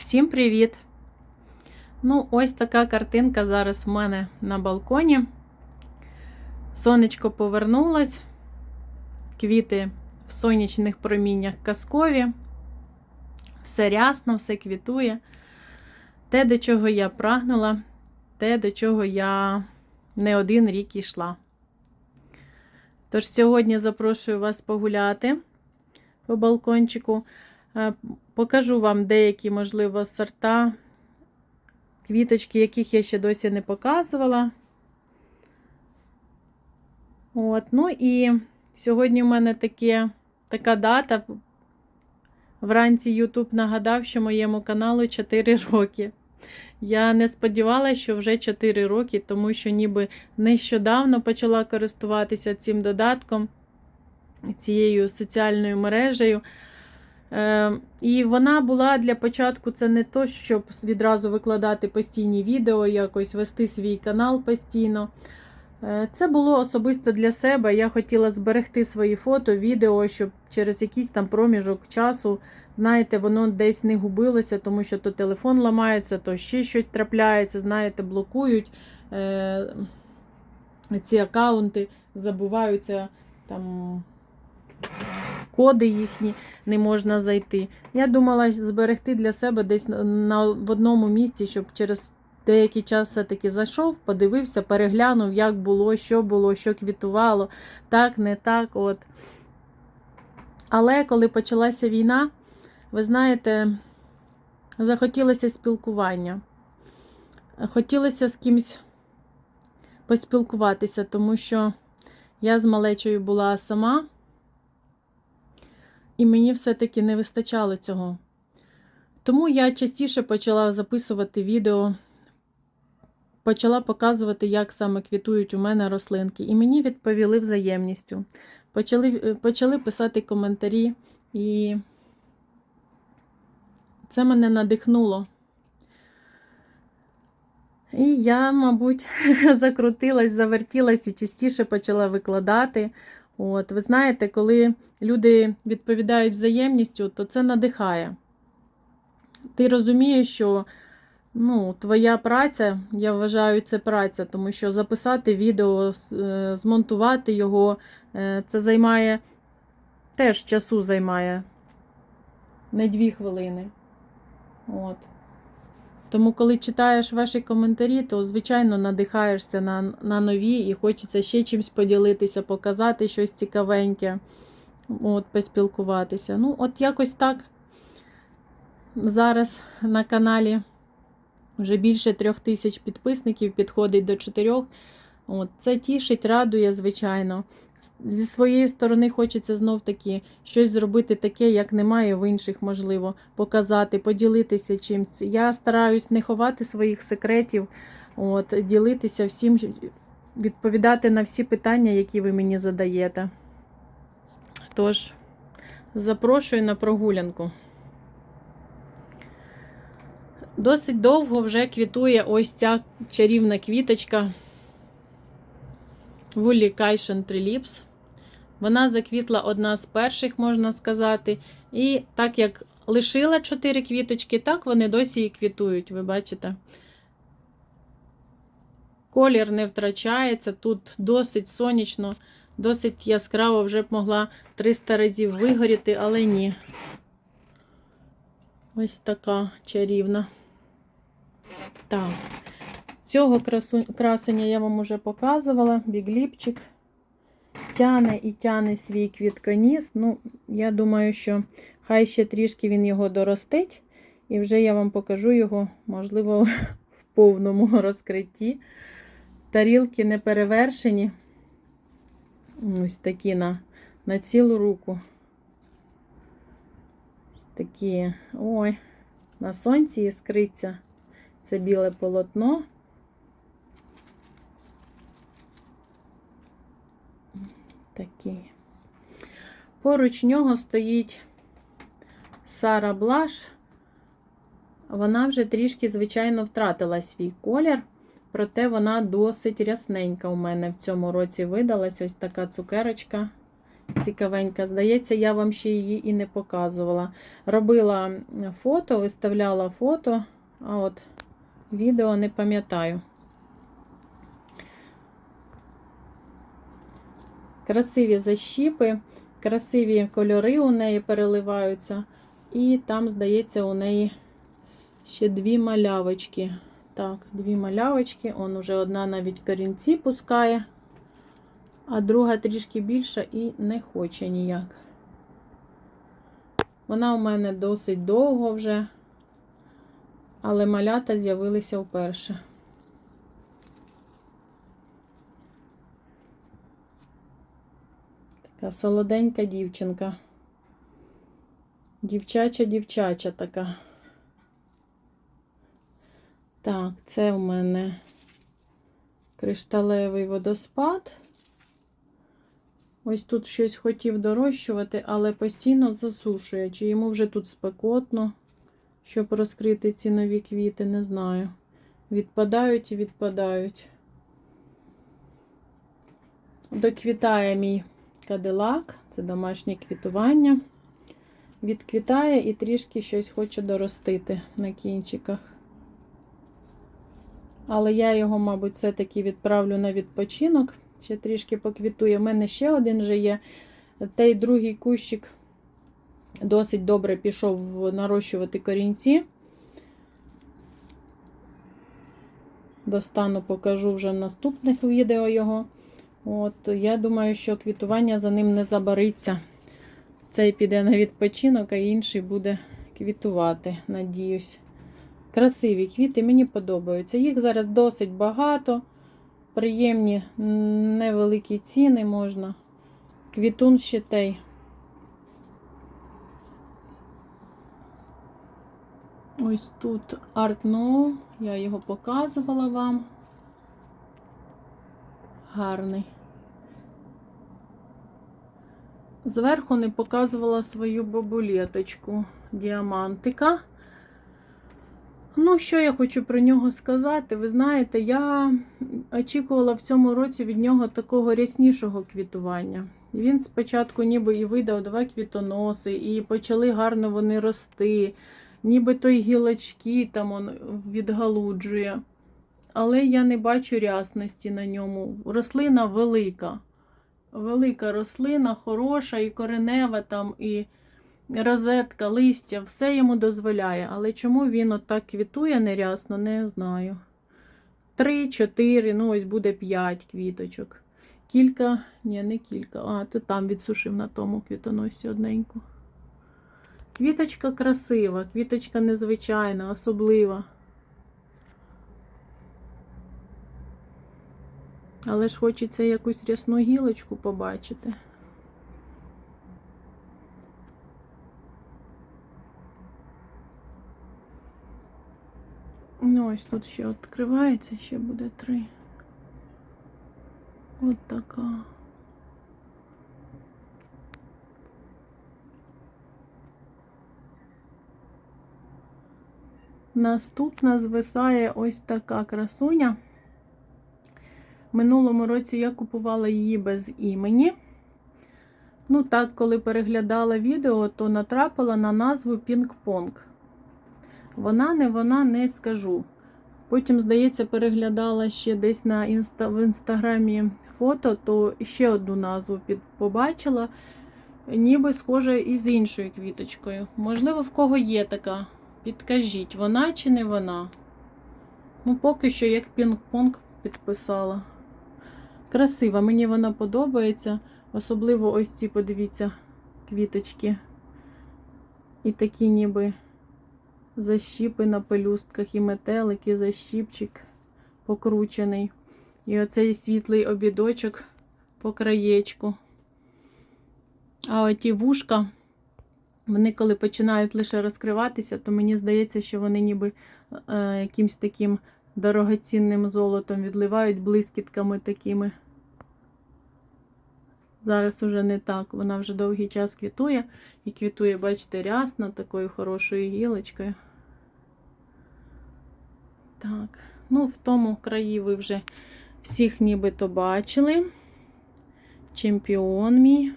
Всім привіт! Ну, ось така картинка зараз в мене на балконі. Сонечко повернулось, квіти в сонячних проміннях казкові, все рясно, все квітує. Те, до чого я прагнула, те, до чого я не один рік йшла. Тож сьогодні запрошую вас погуляти по балкончику. Покажу вам деякі, можливо, сорта, квіточки, яких я ще досі не показувала. От, ну і сьогодні у мене таке, така дата. Вранці YouTube нагадав, що моєму каналу 4 роки. Я не сподівалася, що вже 4 роки, тому що ніби нещодавно почала користуватися цим додатком, цією соціальною мережею. Е, І вона була для початку це не то, щоб відразу викладати постійні відео, якось вести свій канал постійно. Е, Це було особисто для себе. Я хотіла зберегти свої фото, відео, щоб через якийсь там проміжок часу, знаєте, воно десь не губилося, тому що то телефон ламається, то ще щось трапляється, знаєте, блокують е, ці аккаунти, забуваються там коди їхні не можна зайти. Я думала зберегти для себе десь на, в одному місці, щоб через деякий час все-таки зайшов, подивився, переглянув, як було, що було, що квітувало, так, не так. от. Але коли почалася війна, ви знаєте, захотілося спілкування. Хотілося з кимось поспілкуватися, тому що я з малечою була сама. І мені все-таки не вистачало цього. Тому я частіше почала записувати відео, почала показувати, як саме квітують у мене рослинки. І мені відповіли взаємністю. Почали, почали писати коментарі, і це мене надихнуло. І я, мабуть, закрутилась, завертілась і частіше почала викладати. От, Ви знаєте, коли люди відповідають взаємністю, то це надихає. Ти розумієш, що ну, твоя праця, я вважаю, це праця, тому що записати відео, е, змонтувати його, е, це займає теж часу займає не дві хвилини. От. Тому, коли читаєш ваші коментарі, то, звичайно, надихаєшся на на нові і хочеться ще чимось поділитися, показати щось цікавеньке, от, поспілкуватися. Ну, от якось так. Зараз на каналі вже більше трьох тисяч підписників, підходить до чотирьох. От, Це тішить, радує, звичайно. Зі своєї сторони хочеться знов-таки щось зробити таке, як немає в інших, можливо, показати, поділитися чимось. Я стараюсь не ховати своїх секретів, от, ділитися всім, відповідати на всі питання, які ви мені задаєте. Тож, запрошую на прогулянку. Досить довго вже квітує ось ця чарівна квіточка. Вулі Кайшен Триліпс. Вона заквітла одна з перших, можна сказати. І так як лишила 4 квіточки, так вони досі і квітують, ви бачите. Колір не втрачається, тут досить сонячно, досить яскраво вже б могла 300 разів вигоріти, але ні. Ось така чарівна. Так. Цього красу, красення я вам уже показувала, бігліпчик. Тяне і тяне свій квітконіс. Ну, я думаю, що хай ще трішки він його доростить, і вже я вам покажу його, можливо, в повному розкритті. Тарілки не перевершені. Ось такі на, на цілу руку. Такі, ой, на сонці іскриться. Це біле полотно. Такий. Поруч нього стоїть Сара Блаш. Вона вже трішки, звичайно, втратила свій колір, проте вона досить рясненька у мене в цьому році видалась ось така цукерочка. цікавенька. Здається, я вам ще її і не показувала. Робила фото, виставляла фото, а от відео не пам'ятаю. Красиві защіпи, красиві кольори у неї переливаються. І там, здається, у неї ще дві малявочки. Так, дві малявочки. Он уже одна навіть корінці пускає, а друга трішки більша і не хоче ніяк. Вона у мене досить довго вже, але малята з'явилися вперше. Така солоденька дівчинка. Дівчача, дівчача така. Так, це в мене кришталевий водоспад. Ось тут щось хотів дорощувати, але постійно засушує. Чи йому вже тут спекотно, щоб розкрити ці нові квіти, не знаю. Відпадають і відпадають. Доквітає мій кадилак, це домашнє квітування. Відквітає і трішки щось хоче доростити на кінчиках. Але я його, мабуть, все-таки відправлю на відпочинок. Ще трішки поквітує. У мене ще один же є. Той другий кущик досить добре пішов нарощувати корінці. Достану, покажу вже в наступних відео його. От, Я думаю, що квітування за ним не забариться. Цей піде на відпочинок, а інший буде квітувати, надіюсь. Красиві квіти, мені подобаються. Їх зараз досить багато, приємні, невеликі ціни можна. Квітун щитей. Ось тут Art No, я його показувала вам. Гарний. Зверху не показувала свою бабулеточку діамантика. Ну, що я хочу про нього сказати? Ви знаєте, я очікувала в цьому році від нього такого ряснішого квітування. Він спочатку ніби і видав два квітоноси, і почали гарно вони рости, ніби той гілочки там он відгалуджує. Але я не бачу рясності на ньому. Рослина велика. Велика рослина, хороша, і коренева там, і розетка, листя, все йому дозволяє. Але чому він отак квітує нерясно, не знаю. Три, чотири, ну ось буде п'ять квіточок. Кілька, ні, не кілька. А, це там відсушив на тому квітоносі одненьку. Квіточка красива, квіточка незвичайна, особлива. Але ж хочеться якусь рясну гілочку побачити. Ну, ось тут ще відкривається, ще буде три. От така. Наступна звисає ось така красуня. Минулому році я купувала її без імені. Ну, так, коли переглядала відео, то натрапила на назву Пінг-Понг. Вона не вона не скажу. Потім, здається, переглядала ще десь на інста, в інстаграмі фото, то ще одну назву під, побачила, ніби схожа із іншою квіточкою. Можливо, в кого є така. Підкажіть, вона чи не вона? Ну, поки що як пінг-понг підписала. Красива, мені вона подобається. Особливо ось ці, подивіться, квіточки. І такі ніби защіпи на пелюстках, і метелик, і защіпчик покручений. І оцей світлий обідочок по краєчку. А оті вушка, вони коли починають лише розкриватися, то мені здається, що вони ніби е, якимсь таким дорогоцінним золотом відливають блискітками такими. Зараз уже не так. Вона вже довгий час квітує. І квітує, бачите, рясно, такою хорошою гілочкою. Так, ну, в тому краї ви вже всіх нібито бачили. Чемпіон мій.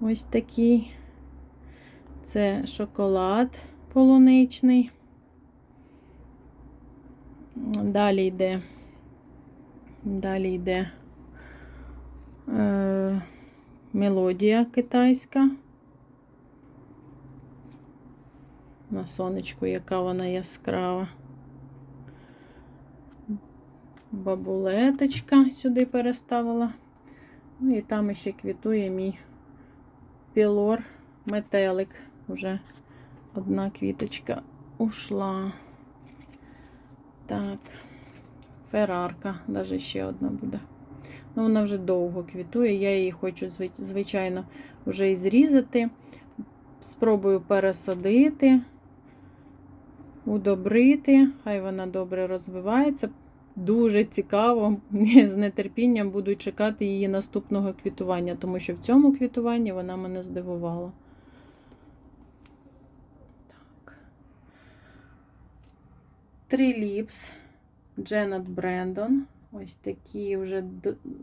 Ось такий. Це шоколад полуничний. Далі йде. Далі йде е, мелодія китайська. На сонечку, яка вона яскрава. Бабулеточка сюди переставила. Ну і там ще квітує мій пілор метелик. Уже одна квіточка ушла. Так, ферарка, навіть ще одна буде. Ну, вона вже довго квітує. Я її хочу, звичайно, вже і зрізати. Спробую пересадити, удобрити. Хай вона добре розвивається. Дуже цікаво, з нетерпінням буду чекати її наступного квітування, тому що в цьому квітуванні вона мене здивувала. Три ліпс. Дженет Брендон. Ось такий вже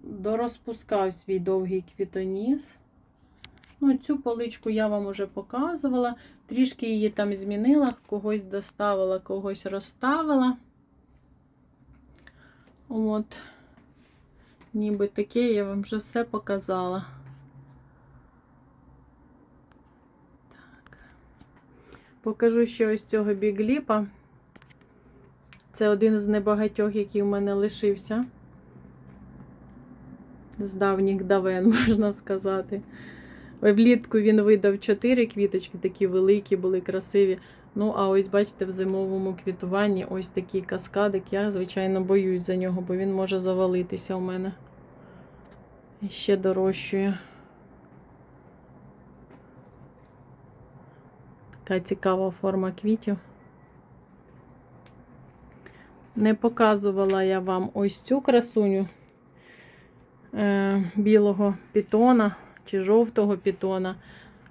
дорозпускав свій довгий квітоніс. Ну, цю поличку я вам уже показувала. Трішки її там змінила, когось доставила, когось розставила. От, ніби таке, я вам вже все показала. Так. Покажу ще ось цього бігліпа. Це один з небагатьох, який у мене лишився. З давніх давен, можна сказати. Влітку він видав 4 квіточки, такі великі, були красиві. Ну, а ось, бачите, в зимовому квітуванні ось такий каскадик. Я, звичайно, боюсь за нього, бо він може завалитися у мене. І ще дорощує. Така цікава форма квітів. Не показувала я вам ось цю красуню е, білого пітона чи жовтого пітона.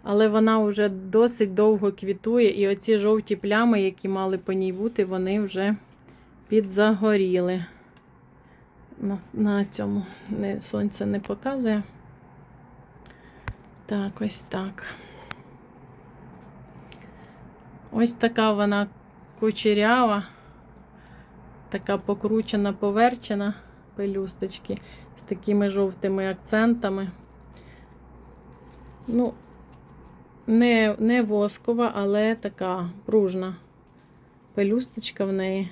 Але вона вже досить довго квітує, і оці жовті плями, які мали по ній бути, вони вже підзагоріли. На, на цьому не, сонце не показує. Так, ось так. Ось така вона кучерява, така покручена, поверчена пелюсточки з такими жовтими акцентами. Ну, не, не воскова, але така пружна пелюсточка в неї.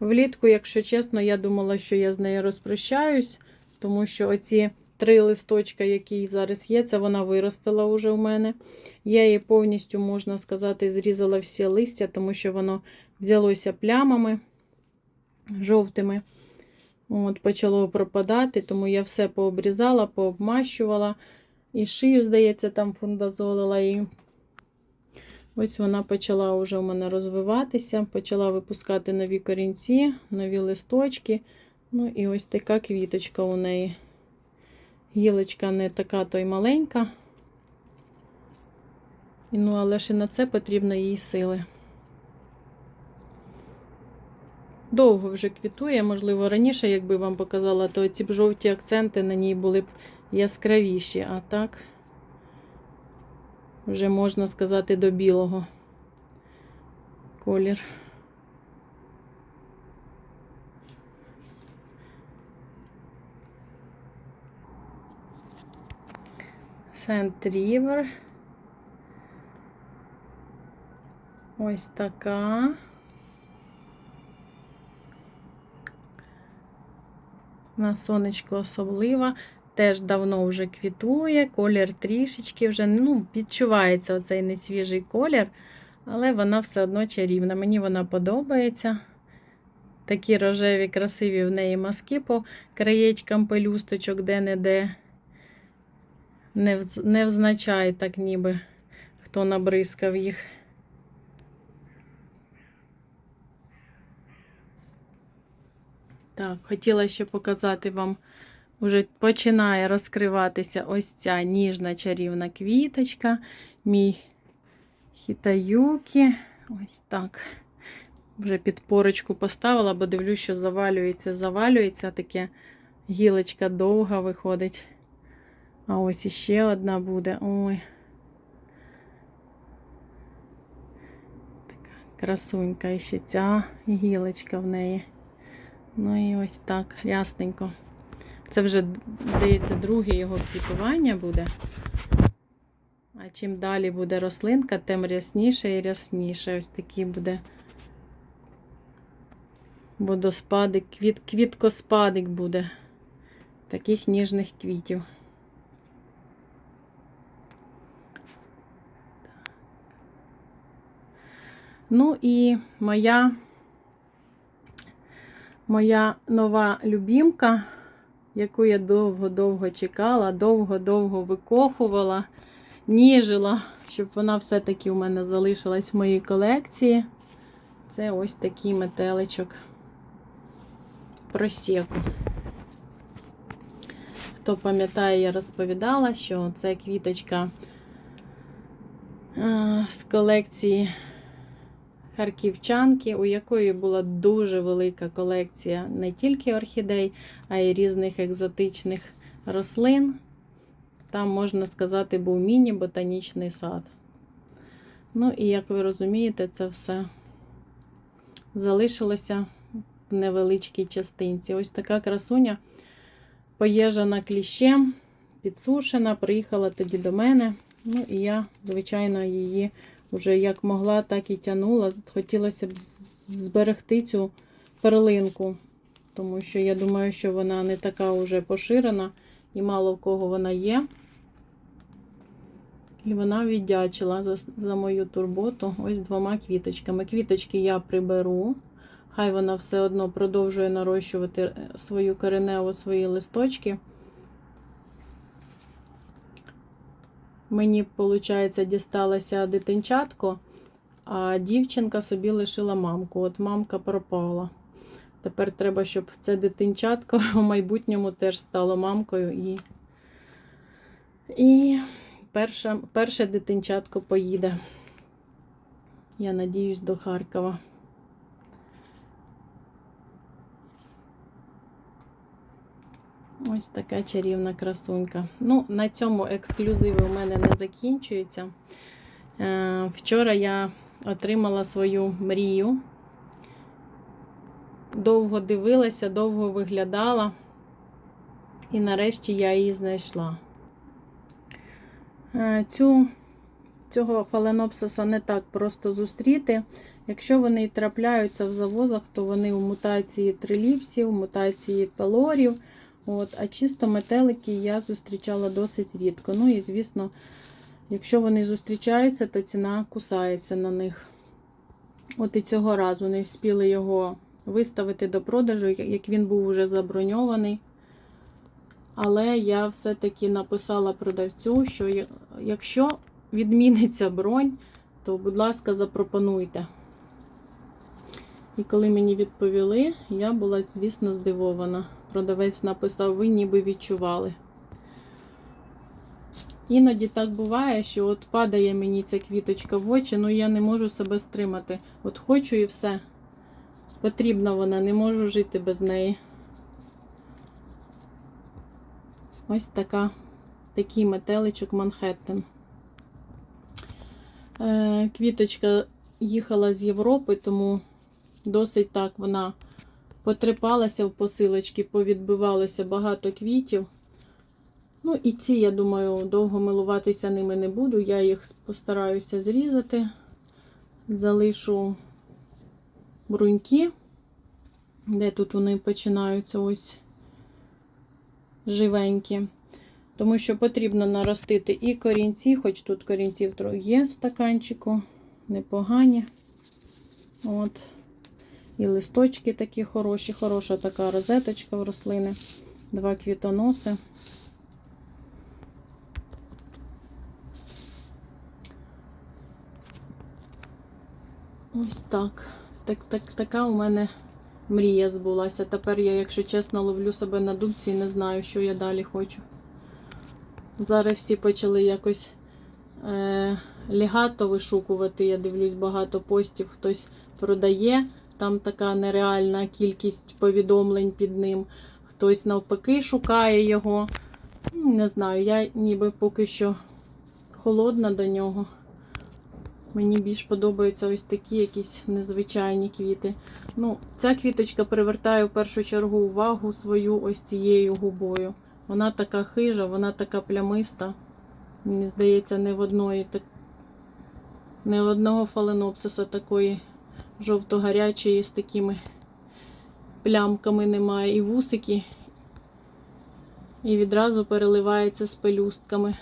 Влітку, якщо чесно, я думала, що я з нею розпрощаюсь, тому що оці три листочка, які зараз є, це вона виростила уже у мене. Я її повністю, можна сказати, зрізала всі листя, тому що воно взялося плямами жовтими. От, Почало пропадати, тому я все пообрізала, пообмащувала. І шию, здається, там фундазолила. І ось вона почала вже у мене розвиватися, почала випускати нові корінці, нові листочки. Ну і ось така квіточка у неї. Гілочка не така то й маленька. Ну, але і на це потрібно їй сили. Довго вже квітує, можливо, раніше, якби вам показала, то ці б жовті акценти на ній були б яскравіші, а так вже можна сказати до білого колір. Сент Рівер. Ось така. На сонечко особлива. Теж давно вже квітує, колір трішечки вже ну, відчувається оцей несвіжий колір, але вона все одно чарівна. Мені вона подобається. Такі рожеві, красиві в неї маски по краєчкам пелюсточок де-не-де. Не, вз- так, ніби хто набризкав їх. Так, хотіла ще показати вам, вже починає розкриватися ось ця ніжна чарівна квіточка. Мій хітаюкі. Ось так. Вже підпорочку поставила, бо дивлюсь, що завалюється, завалюється. Таке гілочка довга виходить. А ось іще одна буде. Ой. Така красунька і ще ця гілочка в неї. Ну і ось так, рясненько. Це вже, здається, друге його квітування буде. А чим далі буде рослинка, тим рясніше і рясніше. Ось такий буде водоспадик, квіт, квіткоспадик буде таких ніжних квітів. Ну і моя, моя нова любімка, яку я довго-довго чекала, довго-довго викохувала, ніжила, щоб вона все-таки у мене залишилась в моїй колекції. Це ось такий метеличок просеку. Хто пам'ятає, я розповідала, що це квіточка е, з колекції харківчанки, у якої була дуже велика колекція не тільки орхідей, а й різних екзотичних рослин. Там, можна сказати, був міні-ботанічний сад. Ну, і як ви розумієте, це все залишилося в невеличкій частинці. Ось така красуня поєжана кліщем, підсушена, приїхала тоді до мене. Ну, і я, звичайно, її вже як могла, так і тянула. Хотілося б зберегти цю перлинку, тому що я думаю, що вона не така вже поширена і мало в кого вона є. І вона віддячила за, за мою турботу ось двома квіточками. Квіточки я приберу. Хай вона все одно продовжує нарощувати свою кореневу, свої листочки. Мені, виходить, дісталося дитинчатко, а дівчинка собі лишила мамку. От мамка пропала. Тепер треба, щоб це дитинчатко у майбутньому теж стало мамкою. І і перше, перше дитинчатко поїде. Я надіюсь, до Харкова. Ось така чарівна красунька. Ну, на цьому ексклюзиви у мене не закінчуються. Е, Вчора я отримала свою мрію. Довго дивилася, довго виглядала, і нарешті я її знайшла. Е, Цю, Цього фаленопсиса не так просто зустріти. Якщо вони трапляються в завозах, то вони у мутації триліпсів, мутації пелорів. От, А чисто метелики я зустрічала досить рідко. Ну і, звісно, якщо вони зустрічаються, то ціна кусається на них. От і цього разу не встигли його виставити до продажу, як він був уже заброньований. Але я все-таки написала продавцю, що якщо відміниться бронь, то, будь ласка, запропонуйте. І коли мені відповіли, я була, звісно, здивована. Продавець написав, ви ніби відчували. Іноді так буває, що от падає мені ця квіточка в очі, ну я не можу себе стримати. От хочу і все. Потрібна вона, не можу жити без неї. Ось така, такий метеличок Манхеттен. Е, Квіточка їхала з Європи, тому досить так вона потрепалася в посилочки, повідбивалося багато квітів. Ну, і ці, я думаю, довго милуватися ними не буду. Я їх постараюся зрізати, залишу бруньки, де тут вони починаються ось живенькі. Тому що потрібно наростити і корінці, хоч тут корінців є в стаканчику, непогані. От. І листочки такі хороші, хороша така розеточка в рослини, два квітоноси. Ось так. Так, так. Така у мене мрія збулася. Тепер я, якщо чесно, ловлю себе на думці і не знаю, що я далі хочу. Зараз всі почали якось е, лігато вишукувати. Я дивлюсь, багато постів хтось продає. Там така нереальна кількість повідомлень під ним. Хтось навпаки шукає його. Ну, Не знаю, я ніби поки що холодна до нього. Мені більш подобаються ось такі якісь незвичайні квіти. Ну, ця квіточка привертає в першу чергу увагу свою ось цією губою. Вона така хижа, вона така плямиста. Мені здається, не в одної не в одного фаленопсиса такої жовто-гарячої з такими плямками немає. І вусики, і відразу переливається з пелюстками.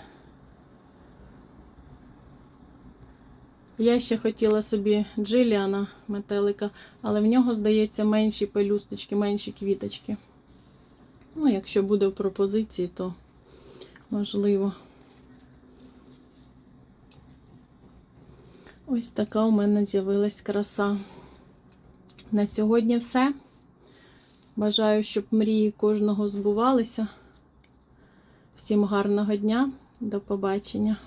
Я ще хотіла собі Джиліана метелика, але в нього, здається, менші пелюсточки, менші квіточки. Ну, якщо буде в пропозиції, то можливо. Ось така у мене з'явилась краса. На сьогодні все. Бажаю, щоб мрії кожного збувалися. Всім гарного дня, до побачення.